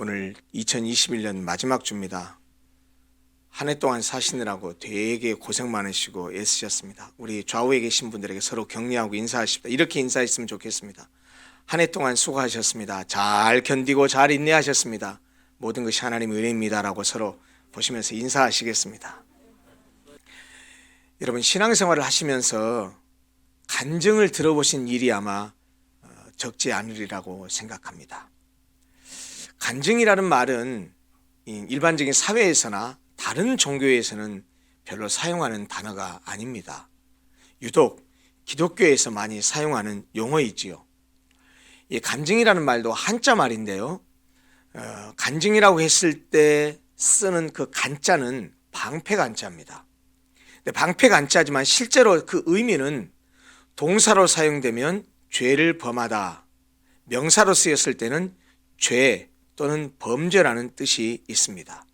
오늘 2021년 마지막 주입니다. 한 해 동안 사시느라고 되게 고생 많으시고 애쓰셨습니다. 우리 좌우에 계신 분들에게 서로 격려하고 인사하십니다. 이렇게 인사했으면 좋겠습니다. 한 해 동안 수고하셨습니다. 잘 견디고 잘 인내하셨습니다. 모든 것이 하나님의 은혜입니다라고 서로 보시면서 인사하시겠습니다. 여러분 신앙생활을 하시면서 간증을 들어보신 일이 아마 어, 적지 않으리라고 생각합니다. 간증이라는 말은 이 일반적인 사회에서나 다른 종교에서는 별로 사용하는 단어가 아닙니다. 유독 기독교에서 많이 사용하는 용어이지요. 이 간증이라는 말도 한자 말인데요. 어, 간증이라고 했을 때 쓰는 그 간자는 방패 간자입니다. 근데 방패 간자지만 실제로 그 의미는 동사로 사용되면 죄를 범하다. 명사로 쓰였을 때는 죄 또는 범죄라는 뜻이 있습니다.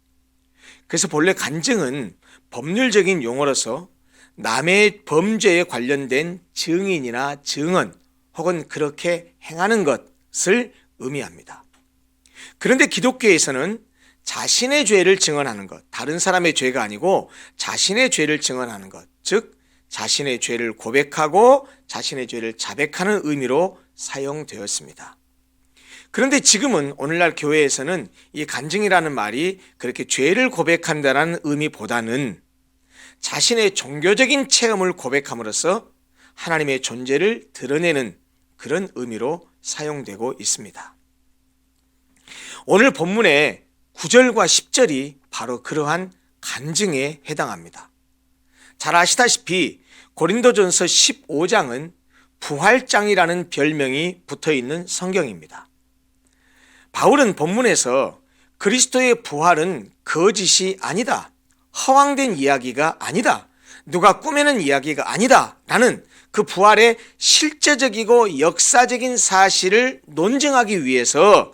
그래서 본래 간증은 법률적인 용어로서 남의 범죄에 관련된 증인이나 증언 혹은 그렇게 행하는 것을 의미합니다. 그런데 기독교에서는 자신의 죄를 증언하는 것, 다른 사람의 죄가 아니고 자신의 죄를 증언하는 것, 즉 자신의 죄를 고백하고 자신의 죄를 자백하는 의미로 사용되었습니다. 그런데 지금은 오늘날 교회에서는 이 간증이라는 말이 그렇게 죄를 고백한다는 의미보다는 자신의 종교적인 체험을 고백함으로써 하나님의 존재를 드러내는 그런 의미로 사용되고 있습니다. 오늘 본문의 9절과 10절이 바로 그러한 간증에 해당합니다. 잘 아시다시피 고린도전서 15장은 부활장이라는 별명이 붙어 있는 성경입니다. 바울은 본문에서 그리스도의 부활은 거짓이 아니다. 허황된 이야기가 아니다. 누가 꾸며낸 이야기가 아니다. 라는 그 부활의 실제적이고 역사적인 사실을 논증하기 위해서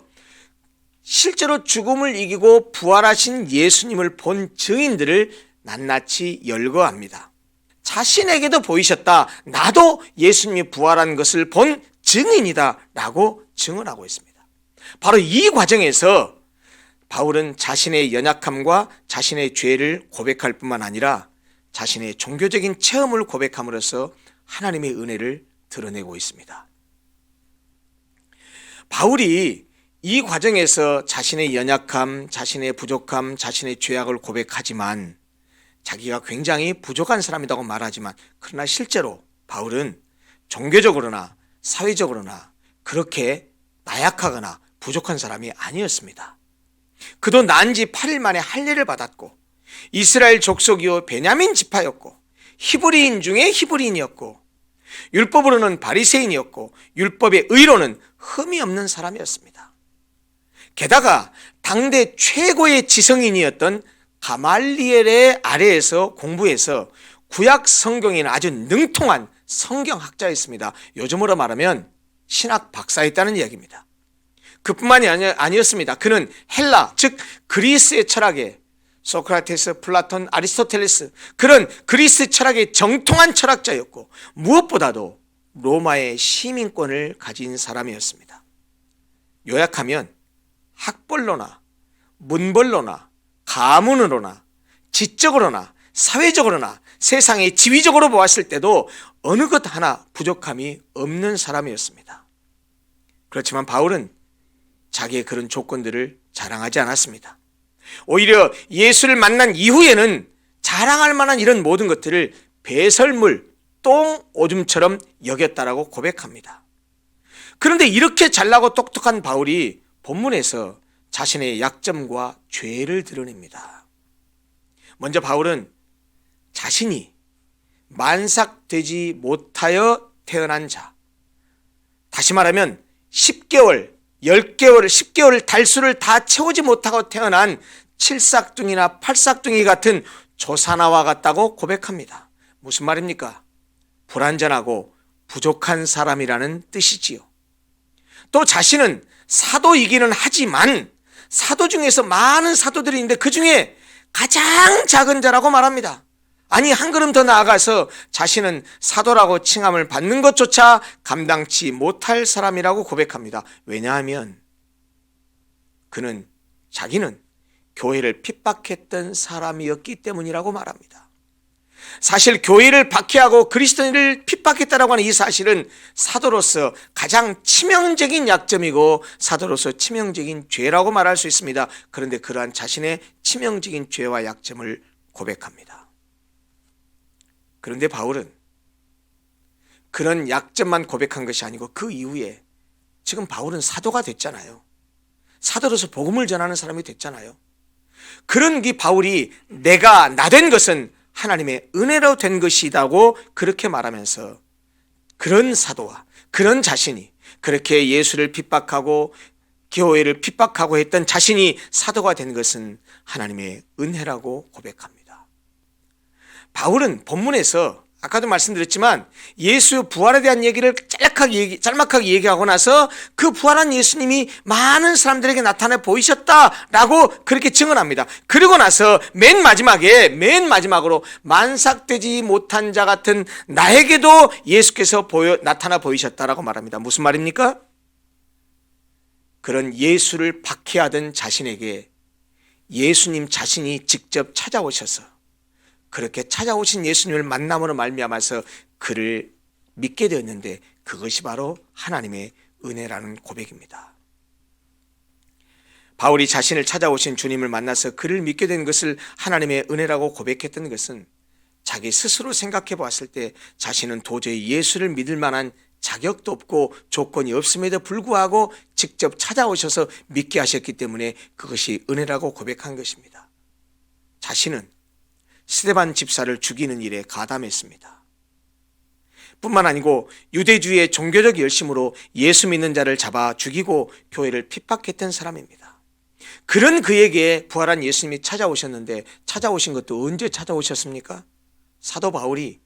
실제로 죽음을 이기고 부활하신 예수님을 본 증인들을 낱낱이 열거합니다. 자신에게도 보이셨다. 나도 예수님이 부활한 것을 본 증인이다. 라고 증언하고 있습니다. 바로 이 과정에서 바울은 자신의 연약함과 자신의 죄를 고백할 뿐만 아니라 자신의 종교적인 체험을 고백함으로써 하나님의 은혜를 드러내고 있습니다. 바울이 이 과정에서 자신의 연약함, 자신의 부족함, 자신의 죄악을 고백하지만 자기가 굉장히 부족한 사람이라고 말하지만 그러나 실제로 바울은 종교적으로나 사회적으로나 그렇게 나약하거나 부족한 사람이 아니었습니다. 그도 난 지 8일 만에 할례를 받았고 이스라엘 족속이요 베냐민 지파였고 히브리인 중에 히브리인이었고 율법으로는 바리새인이었고 율법의 의로는 흠이 없는 사람이었습니다. 게다가 당대 최고의 지성인이었던 가말리엘의 아래에서 공부해서 구약 성경에는 아주 능통한 성경학자였습니다. 요즘으로 말하면 신학 박사였다는 이야기입니다. 그뿐만이 아니, 었습니다 그는 헬라, 즉 그리스의 철학에 소크라테스, 플라톤, 아리스토텔레스 그런 그리스 철학의 정통한 철학자였고 무엇보다도 로마의 시민권을 가진 사람이었습니다. 요약하면 학벌로나 문벌로나 가문으로나 지적으로나 사회적으로나 세상의 지위적으로 보았을 때도 어느 것 하나 부족함이 없는 사람이었습니다. 그렇지만 바울은 자기의 그런 조건들을 자랑하지 않았습니다. 오히려 예수를 만난 이후에는 자랑할 만한 이런 모든 것들을 배설물, 똥, 오줌처럼 여겼다라고 고백합니다. 그런데 이렇게 잘나고 똑똑한 바울이 본문에서 자신의 약점과 죄를 드러냅니다. 먼저 바울은 자신이 만삭되지 못하여 태어난 자, 다시 말하면 10개월 10개월, 10개월 달수를 다 채우지 못하고 태어난 칠삭둥이나 팔삭둥이 같은 조사나와 같다고 고백합니다. 무슨 말입니까? 불완전하고 부족한 사람이라는 뜻이지요. 또 자신은 사도이기는 하지만 사도 중에서 많은 사도들이 있는데 그 중에 가장 작은 자라고 말합니다. 아니 한 걸음 더 나아가서 자신은 사도라고 칭함을 받는 것조차 감당치 못할 사람이라고 고백합니다. 왜냐하면 그는 자기는 교회를 핍박했던 사람이었기 때문이라고 말합니다. 사실 교회를 박해하고 그리스도인을 핍박했다라고 하는 이 사실은 사도로서 가장 치명적인 약점이고 사도로서 치명적인 죄라고 말할 수 있습니다. 그런데 그러한 자신의 치명적인 죄와 약점을 고백합니다. 그런데 바울은 그런 약점만 고백한 것이 아니고 그 이후에 지금 바울은 사도가 됐잖아요. 사도로서 복음을 전하는 사람이 됐잖아요. 그런 이 바울이 내가 나 된 것은 하나님의 은혜로 된 것이다고 그렇게 말하면서 그런 사도와 그런 자신이 그렇게 예수를 핍박하고 교회를 핍박하고 했던 자신이 사도가 된 것은 하나님의 은혜라고 고백합니다. 바울은 본문에서 아까도 말씀드렸지만 예수 부활에 대한 얘기를 짤막하게, 얘기, 짤막하게 얘기하고 나서 그 부활한 예수님이 많은 사람들에게 나타나 보이셨다라고 그렇게 증언합니다. 그리고 나서 맨 마지막에 맨 마지막으로 만삭되지 못한 자 같은 나에게도 예수께서 보여 나타나 보이셨다라고 말합니다. 무슨 말입니까? 그런 예수를 박해하던 자신에게 예수님 자신이 직접 찾아오셔서 그렇게 찾아오신 예수님을 만남으로 말미암아서 그를 믿게 되었는데 그것이 바로 하나님의 은혜라는 고백입니다. 바울이 자신을 찾아오신 주님을 만나서 그를 믿게 된 것을 하나님의 은혜라고 고백했던 것은 자기 스스로 생각해 보았을 때 자신은 도저히 예수를 믿을 만한 자격도 없고 조건이 없음에도 불구하고 직접 찾아오셔서 믿게 하셨기 때문에 그것이 은혜라고 고백한 것입니다. 자신은 스테반 집사를 죽이는 일에 가담했습니다. 뿐만 아니고 유대주의의 종교적 열심으로 예수 믿는 자를 잡아 죽이고 교회를 핍박했던 사람입니다. 그런 그에게 부활한 예수님이 찾아오셨는데 찾아오신 것도 언제 찾아오셨습니까? 사도 바울이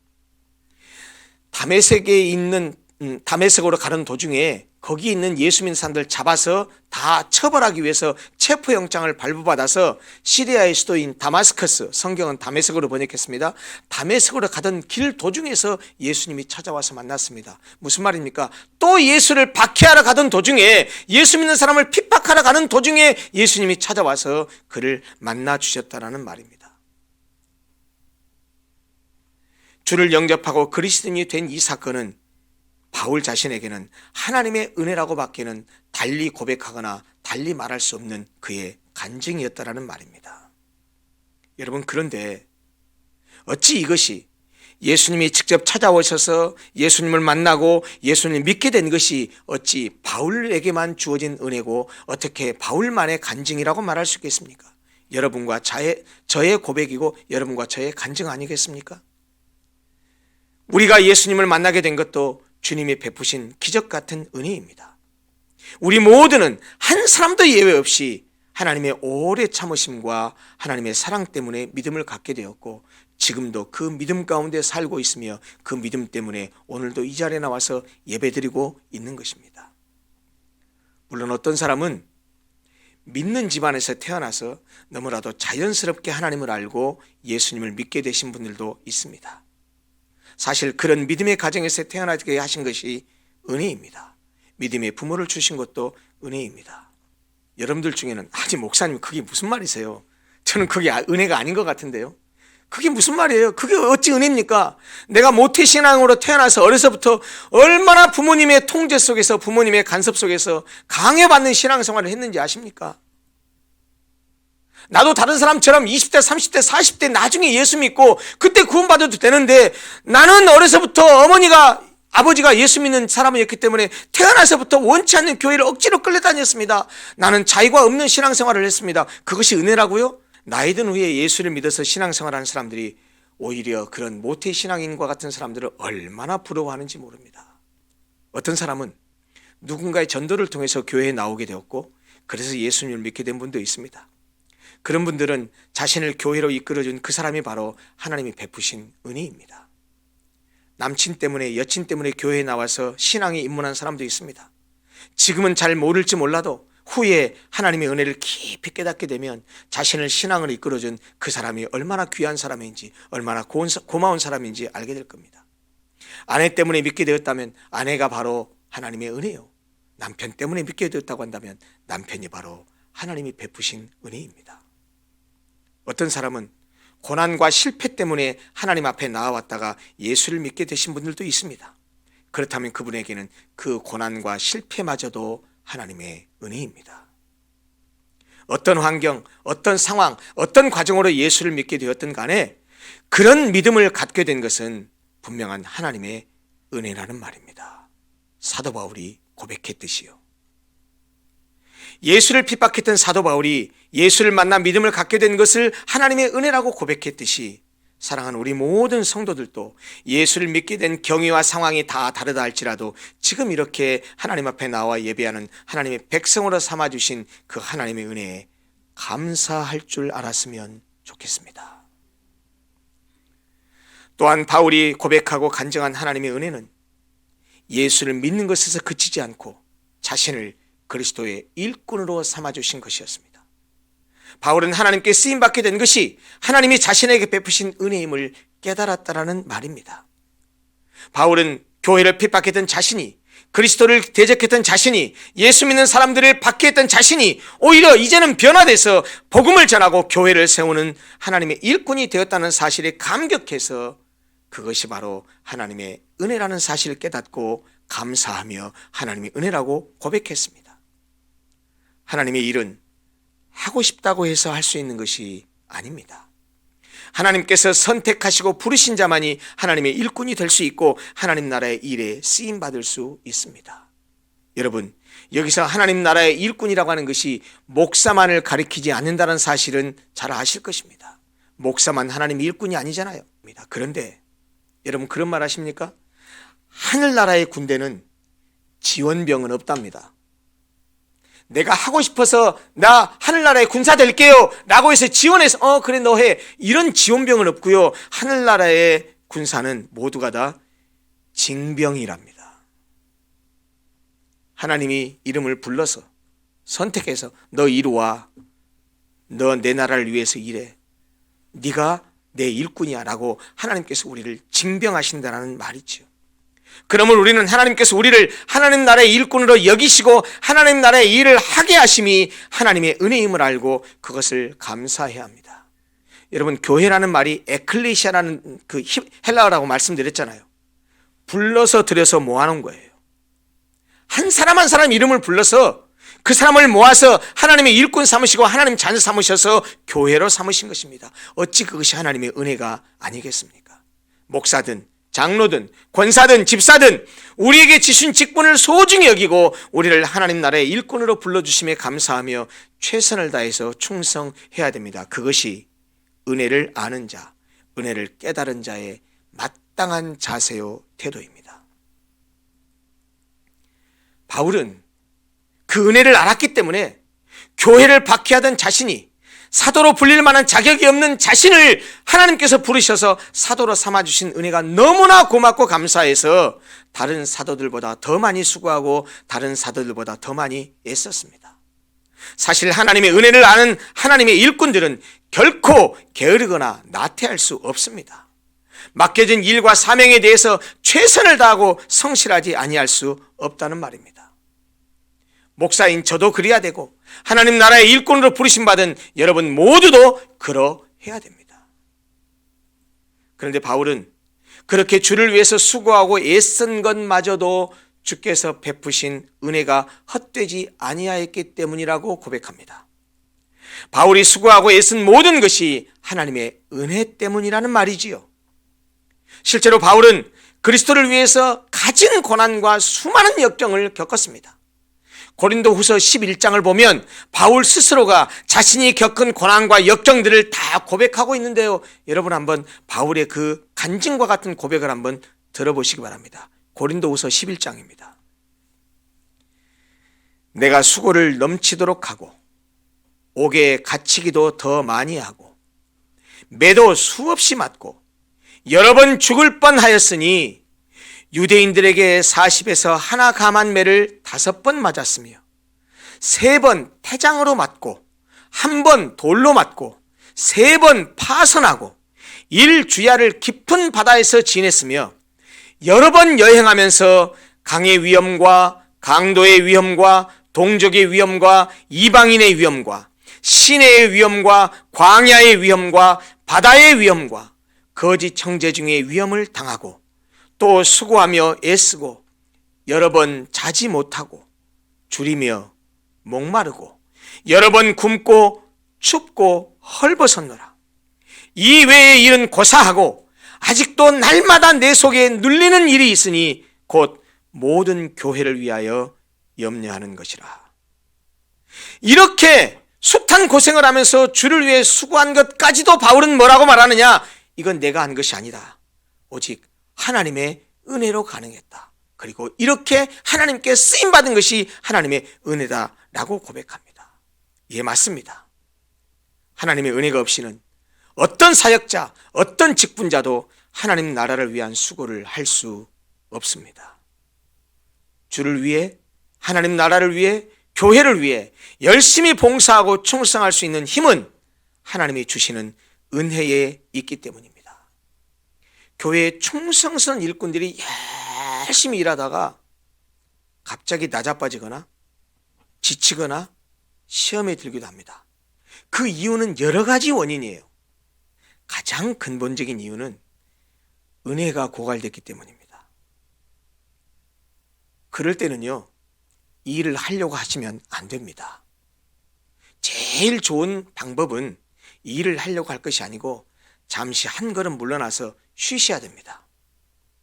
다메섹에 있는 음, 다메섹으로 가는 도중에 거기 있는 예수 믿는 사람들 잡아서 다 처벌하기 위해서 체포영장을 발부받아서 시리아의 수도인 다마스커스 성경은 다메섹으로 번역했습니다. 다메섹으로 가던 길 도중에서 예수님이 찾아와서 만났습니다. 무슨 말입니까? 또 예수를 박해하러 가던 도중에 예수 믿는 사람을 핍박하러 가는 도중에 예수님이 찾아와서 그를 만나 주셨다라는 말입니다. 주를 영접하고 그리스도인이 된 이 사건은 바울 자신에게는 하나님의 은혜라고 밖에는 달리 고백하거나 달리 말할 수 없는 그의 간증이었다라는 말입니다. 여러분 그런데 어찌 이것이 예수님이 직접 찾아오셔서 예수님을 만나고 예수님을 믿게 된 것이 어찌 바울에게만 주어진 은혜고 어떻게 바울만의 간증이라고 말할 수 있겠습니까? 여러분과 저의, 저의 고백이고 여러분과 저의 간증 아니겠습니까? 우리가 예수님을 만나게 된 것도 주님이 베푸신 기적 같은 은혜입니다. 우리 모두는 한 사람도 예외 없이 하나님의 오래 참으심과 하나님의 사랑 때문에 믿음을 갖게 되었고 지금도 그 믿음 가운데 살고 있으며 그 믿음 때문에 오늘도 이 자리에 나와서 예배드리고 있는 것입니다. 물론 어떤 사람은 믿는 집안에서 태어나서 너무나도 자연스럽게 하나님을 알고 예수님을 믿게 되신 분들도 있습니다. 사실 그런 믿음의 가정에서 태어나게 하신 것이 은혜입니다. 믿음의 부모를 주신 것도 은혜입니다. 여러분들 중에는 아직 목사님 그게 무슨 말이세요? 저는 그게 은혜가 아닌 것 같은데요. 그게 무슨 말이에요? 그게 어찌 은혜입니까? 내가 모태신앙으로 태어나서 어려서부터 얼마나 부모님의 통제 속에서 부모님의 간섭 속에서 강요받는 신앙생활을 했는지 아십니까? 나도 다른 사람처럼 20대, 30대, 40대 나중에 예수 믿고 그때 구원받아도 되는데 나는 어려서부터 어머니가 아버지가 예수 믿는 사람이었기 때문에 태어나서부터 원치 않는 교회를 억지로 끌려다녔습니다. 나는 자유가 없는 신앙생활을 했습니다. 그것이 은혜라고요? 나이 든 후에 예수를 믿어서 신앙생활하는 사람들이 오히려 그런 모태 신앙인과 같은 사람들을 얼마나 부러워하는지 모릅니다. 어떤 사람은 누군가의 전도를 통해서 교회에 나오게 되었고 그래서 예수님을 믿게 된 분도 있습니다. 그런 분들은 자신을 교회로 이끌어준 그 사람이 바로 하나님이 베푸신 은혜입니다. 남친 때문에 여친 때문에 교회에 나와서 신앙에 입문한 사람도 있습니다. 지금은 잘 모를지 몰라도 후에 하나님의 은혜를 깊이 깨닫게 되면 자신을 신앙을 이끌어준 그 사람이 얼마나 귀한 사람인지 얼마나 고마운 사람인지 알게 될 겁니다. 아내 때문에 믿게 되었다면 아내가 바로 하나님의 은혜요. 남편 때문에 믿게 되었다고 한다면 남편이 바로 하나님이 베푸신 은혜입니다. 어떤 사람은 고난과 실패 때문에 하나님 앞에 나아왔다가 예수를 믿게 되신 분들도 있습니다. 그렇다면 그분에게는 그 고난과 실패마저도 하나님의 은혜입니다. 어떤 환경, 어떤 상황, 어떤 과정으로 예수를 믿게 되었든 간에 그런 믿음을 갖게 된 것은 분명한 하나님의 은혜라는 말입니다. 사도 바울이 고백했듯이요. 예수를 핍박했던 사도 바울이 예수를 만나 믿음을 갖게 된 것을 하나님의 은혜라고 고백했듯이 사랑하는 우리 모든 성도들도 예수를 믿게 된 경위와 상황이 다 다르다 할지라도 지금 이렇게 하나님 앞에 나와 예배하는 하나님의 백성으로 삼아 주신 그 하나님의 은혜에 감사할 줄 알았으면 좋겠습니다. 또한 바울이 고백하고 간증한 하나님의 은혜는 예수를 믿는 것에서 그치지 않고 자신을 그리스도의 일꾼으로 삼아 주신 것이었습니다. 바울은 하나님께 쓰임 받게 된 것이 하나님이 자신에게 베푸신 은혜임을 깨달았다라는 말입니다. 바울은 교회를 핍박했던 자신이 그리스도를 대적했던 자신이 예수 믿는 사람들을 박해했던 자신이 오히려 이제는 변화돼서 복음을 전하고 교회를 세우는 하나님의 일꾼이 되었다는 사실에 감격해서 그것이 바로 하나님의 은혜라는 사실을 깨닫고 감사하며 하나님의 은혜라고 고백했습니다. 하나님의 일은 하고 싶다고 해서 할 수 있는 것이 아닙니다. 하나님께서 선택하시고 부르신 자만이 하나님의 일꾼이 될 수 있고 하나님 나라의 일에 쓰임 받을 수 있습니다. 여러분, 여기서 하나님 나라의 일꾼이라고 하는 것이 목사만을 가리키지 않는다는 사실은 잘 아실 것입니다. 목사만 하나님 일꾼이 아니잖아요. 그런데 여러분 그런 말 하십니까? 하늘나라의 군대는 지원병은 없답니다. 내가 하고 싶어서 나 하늘나라의 군사 될게요 라고 해서 지원해서 어 그래 너 해. 이런 지원병은 없고요. 하늘나라의 군사는 모두가 다 징병이랍니다. 하나님이 이름을 불러서 선택해서 너 이리 와너 내 나라를 위해서 일해. 네가 내 일꾼이야 라고 하나님께서 우리를 징병하신다는 말이죠 그러면 우리는 하나님께서 우리를 하나님 나라의 일꾼으로 여기시고 하나님 나라의 일을 하게 하심이 하나님의 은혜임을 알고 그것을 감사해야 합니다. 여러분 교회라는 말이 에클레시아라는 그 헬라어라고 말씀드렸잖아요. 불러서 들여서 모아놓은 거예요. 한 사람 한 사람 이름을 불러서 그 사람을 모아서 하나님의 일꾼 삼으시고 하나님 자녀 삼으셔서 교회로 삼으신 것입니다. 어찌 그것이 하나님의 은혜가 아니겠습니까? 목사든 장로든 권사든 집사든 우리에게 지신 직분을 소중히 여기고 우리를 하나님 나라의 일꾼으로 불러주심에 감사하며 최선을 다해서 충성해야 됩니다. 그것이 은혜를 아는 자, 은혜를 깨달은 자의 마땅한 자세요 태도입니다. 바울은 그 은혜를 알았기 때문에 교회를 박해하던 자신이 사도로 불릴 만한 자격이 없는 자신을 하나님께서 부르셔서 사도로 삼아주신 은혜가 너무나 고맙고 감사해서 다른 사도들보다 더 많이 수고하고 다른 사도들보다 더 많이 애썼습니다. 사실 하나님의 은혜를 아는 하나님의 일꾼들은 결코 게으르거나 나태할 수 없습니다. 맡겨진 일과 사명에 대해서 최선을 다하고 성실하지 아니할 수 없다는 말입니다. 목사인 저도 그래야 되고 하나님 나라의 일꾼으로 부르심 받은 여러분 모두도 그러해야 됩니다. 그런데 바울은 그렇게 주를 위해서 수고하고 애쓴 것마저도 주께서 베푸신 은혜가 헛되지 아니하였기 때문이라고 고백합니다. 바울이 수고하고 애쓴 모든 것이 하나님의 은혜 때문이라는 말이지요. 실제로 바울은 그리스도를 위해서 가진 고난과 수많은 역경을 겪었습니다. 고린도 후서 11장을 보면 바울 스스로가 자신이 겪은 고난과 역경들을 다 고백하고 있는데요. 여러분 한번 바울의 그 간증과 같은 고백을 한번 들어보시기 바랍니다. 고린도 후서 11장입니다. 내가 수고를 넘치도록 하고 옥에 갇히기도 더 많이 하고 매도 수없이 맞고 여러 번 죽을 뻔하였으니 유대인들에게 40에서 하나 감한 매를 다섯 번 맞았으며 세 번 태장으로 맞고 한 번 돌로 맞고 세 번 파선하고 일 주야를 깊은 바다에서 지냈으며 여러 번 여행하면서 강의 위험과 강도의 위험과 동족의 위험과 이방인의 위험과 시내의 위험과 광야의 위험과 바다의 위험과 거짓 형제 중의 위험을 당하고 또 수고하며 애쓰고 여러 번 자지 못하고 줄이며 목마르고 여러 번 굶고 춥고 헐벗었노라. 이 외의 일은 고사하고 아직도 날마다 내 속에 눌리는 일이 있으니 곧 모든 교회를 위하여 염려하는 것이라. 이렇게 숱한 고생을 하면서 주를 위해 수고한 것까지도 바울은 뭐라고 말하느냐? 이건 내가 한 것이 아니다. 오직 하나님의 은혜로 가능했다. 그리고 이렇게 하나님께 쓰임 받은 것이 하나님의 은혜다라고 고백합니다. 예, 맞습니다. 하나님의 은혜가 없이는 어떤 사역자, 어떤 직분자도 하나님 나라를 위한 수고를 할 수 없습니다. 주를 위해, 하나님 나라를 위해, 교회를 위해 열심히 봉사하고 충성할 수 있는 힘은 하나님이 주시는 은혜에 있기 때문입니다. 교회의 충성스러운 일꾼들이 열심히 일하다가 갑자기 낮아빠지거나 지치거나 시험에 들기도 합니다. 그 이유는 여러 가지 원인이에요. 가장 근본적인 이유는 은혜가 고갈됐기 때문입니다. 그럴 때는요, 이 일을 하려고 하시면 안 됩니다. 제일 좋은 방법은 이 일을 하려고 할 것이 아니고 잠시 한 걸음 물러나서 쉬셔야 됩니다.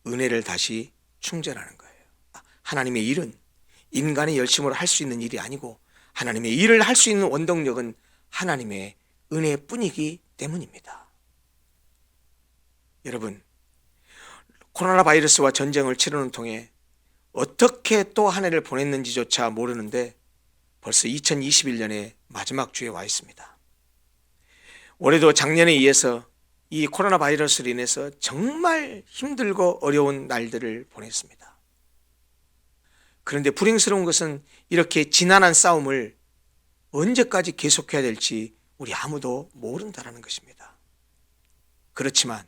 은혜를 다시 충전하는 거예요. 하나님의 일은 인간의 열심으로 할 수 있는 일이 아니고 하나님의 일을 할 수 있는 원동력은 하나님의 은혜뿐이기 때문입니다. 여러분, 코로나 바이러스와 전쟁을 치르는 통해 어떻게 또 한 해를 보냈는지조차 모르는데 벌써 2021년의 마지막 주에 와 있습니다. 올해도 작년에 이어서 이 코로나 바이러스로 인해서 정말 힘들고 어려운 날들을 보냈습니다. 그런데 불행스러운 것은 이렇게 지난한 싸움을 언제까지 계속해야 될지 우리 아무도 모른다라는 것입니다. 그렇지만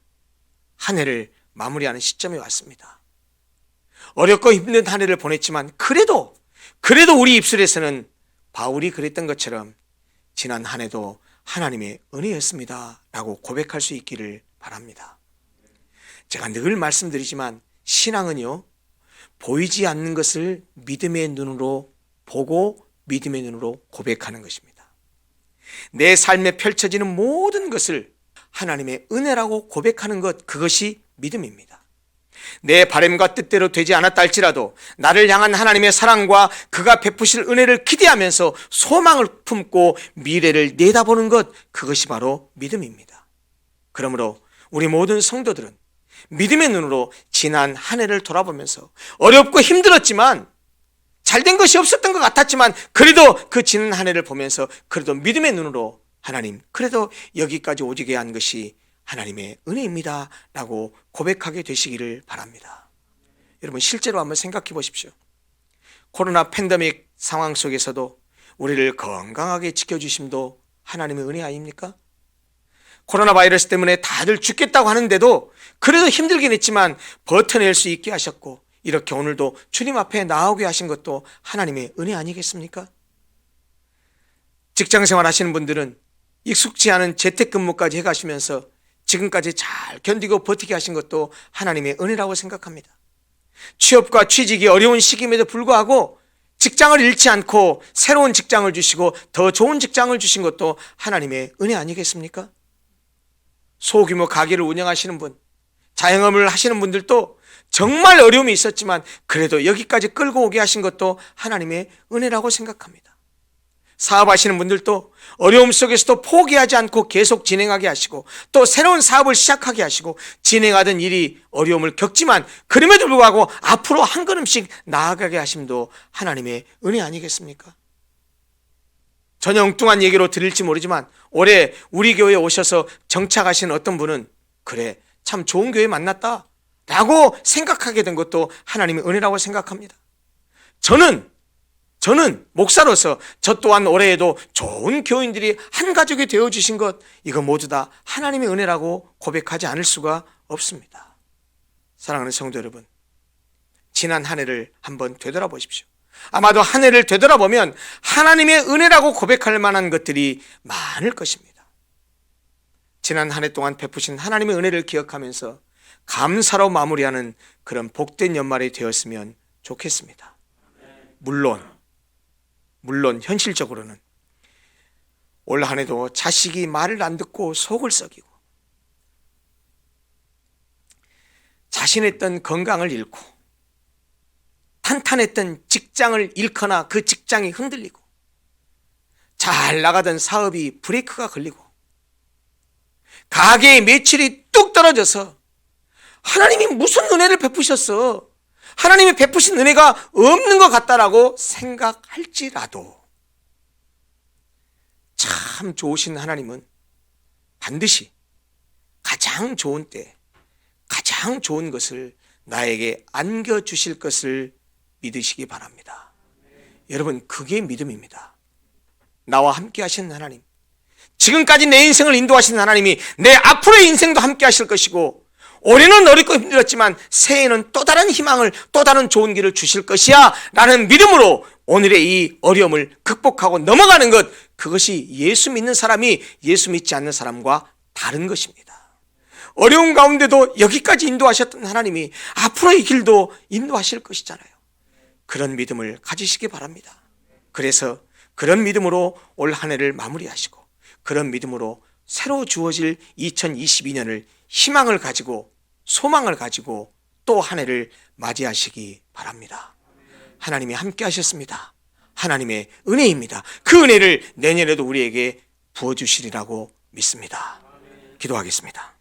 한 해를 마무리하는 시점이 왔습니다. 어렵고 힘든 한 해를 보냈지만 그래도 그래도 우리 입술에서는 바울이 그랬던 것처럼 지난 한 해도 하나님의 은혜였습니다. 라고 고백할 수 있기를 바랍니다. 제가 늘 말씀드리지만 신앙은요, 보이지 않는 것을 믿음의 눈으로 보고 믿음의 눈으로 고백하는 것입니다. 내 삶에 펼쳐지는 모든 것을 하나님의 은혜라고 고백하는 것, 그것이 믿음입니다. 내 바램과 뜻대로 되지 않았다 할지라도 나를 향한 하나님의 사랑과 그가 베푸실 은혜를 기대하면서 소망을 품고 미래를 내다보는 것, 그것이 바로 믿음입니다. 그러므로 우리 모든 성도들은 믿음의 눈으로 지난 한 해를 돌아보면서 어렵고 힘들었지만 잘된 것이 없었던 것 같았지만 그래도 그 지난 한 해를 보면서 그래도 믿음의 눈으로 하나님 그래도 여기까지 오지게 한 것이 하나님의 은혜입니다. 라고 고백하게 되시기를 바랍니다. 여러분, 실제로 한번 생각해 보십시오. 코로나 팬데믹 상황 속에서도 우리를 건강하게 지켜주심도 하나님의 은혜 아닙니까? 코로나 바이러스 때문에 다들 죽겠다고 하는데도 그래도 힘들긴 했지만 버텨낼 수 있게 하셨고 이렇게 오늘도 주님 앞에 나오게 하신 것도 하나님의 은혜 아니겠습니까? 직장 생활 하시는 분들은 익숙지 않은 재택근무까지 해가시면서 지금까지 잘 견디고 버티게 하신 것도 하나님의 은혜라고 생각합니다. 취업과 취직이 어려운 시기임에도 불구하고 직장을 잃지 않고 새로운 직장을 주시고 더 좋은 직장을 주신 것도 하나님의 은혜 아니겠습니까? 소규모 가게를 운영하시는 분, 자영업을 하시는 분들도 정말 어려움이 있었지만 그래도 여기까지 끌고 오게 하신 것도 하나님의 은혜라고 생각합니다. 사업하시는 분들도 어려움 속에서도 포기하지 않고 계속 진행하게 하시고 또 새로운 사업을 시작하게 하시고 진행하던 일이 어려움을 겪지만 그럼에도 불구하고 앞으로 한 걸음씩 나아가게 하심도 하나님의 은혜 아니겠습니까? 전혀 엉뚱한 얘기로 드릴지 모르지만 올해 우리 교회에 오셔서 정착하신 어떤 분은 그래 참 좋은 교회 만났다 라고 생각하게 된 것도 하나님의 은혜라고 생각합니다. 저는 저는 목사로서 저 또한 올해에도 좋은 교인들이 한 가족이 되어 주신 것 이거 모두 다 하나님의 은혜라고 고백하지 않을 수가 없습니다. 사랑하는 성도 여러분, 지난 한 해를 한번 되돌아보십시오. 아마도 한 해를 되돌아보면 하나님의 은혜라고 고백할 만한 것들이 많을 것입니다. 지난 한 해 동안 베푸신 하나님의 은혜를 기억하면서 감사로 마무리하는 그런 복된 연말이 되었으면 좋겠습니다. 물론, 물론 현실적으로는 올 한 해도 자식이 말을 안 듣고 속을 썩이고 자신했던 건강을 잃고 탄탄했던 직장을 잃거나 그 직장이 흔들리고 잘 나가던 사업이 브레이크가 걸리고 가게의 매출이 뚝 떨어져서 하나님이 무슨 은혜를 베푸셨어? 하나님이 베푸신 은혜가 없는 것 같다라고 생각할지라도 참 좋으신 하나님은 반드시 가장 좋은 때 가장 좋은 것을 나에게 안겨주실 것을 믿으시기 바랍니다. 여러분, 그게 믿음입니다. 나와 함께 하신 하나님. 지금까지 내 인생을 인도하신 하나님이 내 앞으로의 인생도 함께 하실 것이고, 올해는 어렵고 힘들었지만 새해에는 또 다른 희망을, 또 다른 좋은 길을 주실 것이야. 라는 믿음으로 오늘의 이 어려움을 극복하고 넘어가는 것, 그것이 예수 믿는 사람이 예수 믿지 않는 사람과 다른 것입니다. 어려운 가운데도 여기까지 인도하셨던 하나님이 앞으로의 길도 인도하실 것이잖아요. 그런 믿음을 가지시기 바랍니다. 그래서 그런 믿음으로 올 한 해를 마무리하시고 그런 믿음으로 새로 주어질 2022년을 희망을 가지고 소망을 가지고 또 한 해를 맞이하시기 바랍니다. 하나님이 함께 하셨습니다. 하나님의 은혜입니다. 그 은혜를 내년에도 우리에게 부어주시리라고 믿습니다. 기도하겠습니다.